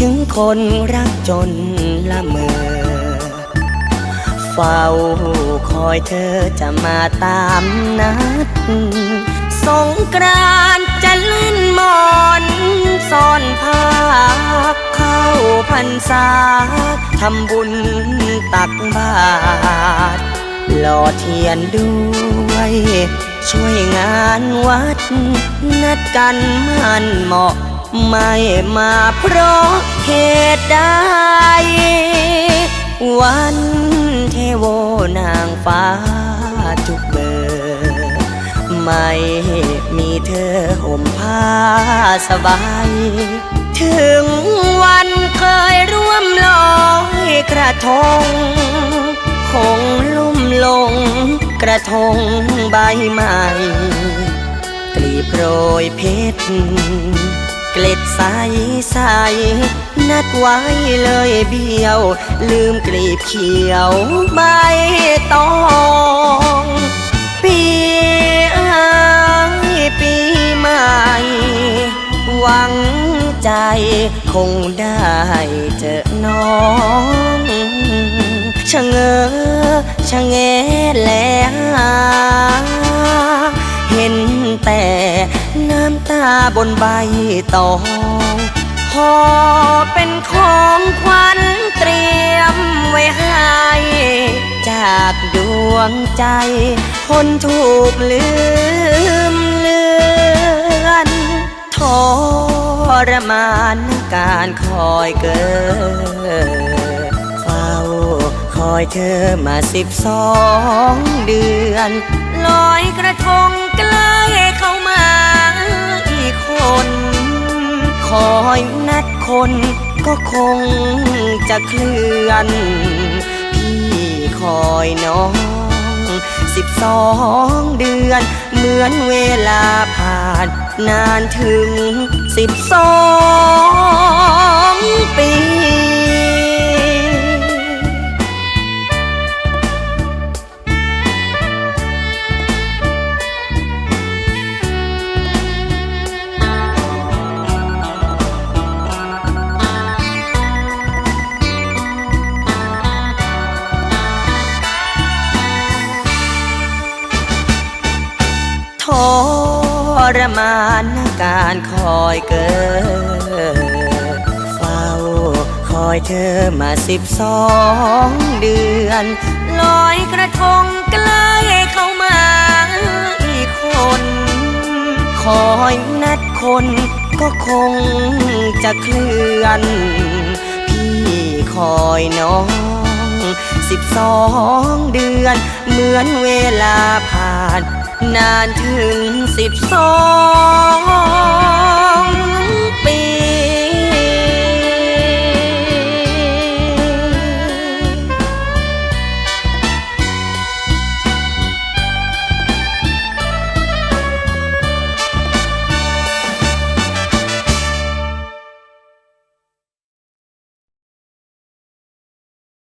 ถึงคนรักจนละเมอ เฝ้าคอยเธอจะมาตามนัด สงกรานจะเล่นมอนซ่อนผ้าเข้าพรรษาทำบุญตักบาตรหล่อเทียนด้วย ช่วยงานวัด นัดกันมันเหมาะ ไม่มาเพราะเหตุใด วันเทโวนางฟ้าทุกเบอร์ไม่มีเธอห่มผ้าสบาย ถึงวันเคยร่วมลอยกระทง คงลุ่มลงกระทงใบใหม่กลีบโรยเพชร เกล็ดใสใสนัดไว้เลยเบี้ยว ลืมกลีบเขียวใบตองปีเอ้ยปีใหม่หวังใจคงได้เจอน้องชะเง้อชะแงแลหาเห็นแต่ น้ำตาบนใบตองพอเป็นของขวัญเตรียมไว้ให้ จากดวงใจ คนถูกลืมเลือนทรมานการคอยเกิดเฝ้าคอยเธอมาสิบสองเดือนลอยกระทงใกล้เข้ามา คน คอยนัดคนก็คงจะเคลื่อน พี่คอยน้องสิบสองเดือน เหมือนเวลาผ่านนานถึงสิบสอง รมานการคอยเกิดเฝ้าคอยเธอมาสิบสองเดือน ลอยกระทงใกล้เข้ามาอีกคน คอยนัดคนก็คงจะเคลื่อน พี่คอยน้องสิบสองเดือน เหมือนเวลาผ่าน นานถึงสิบสอง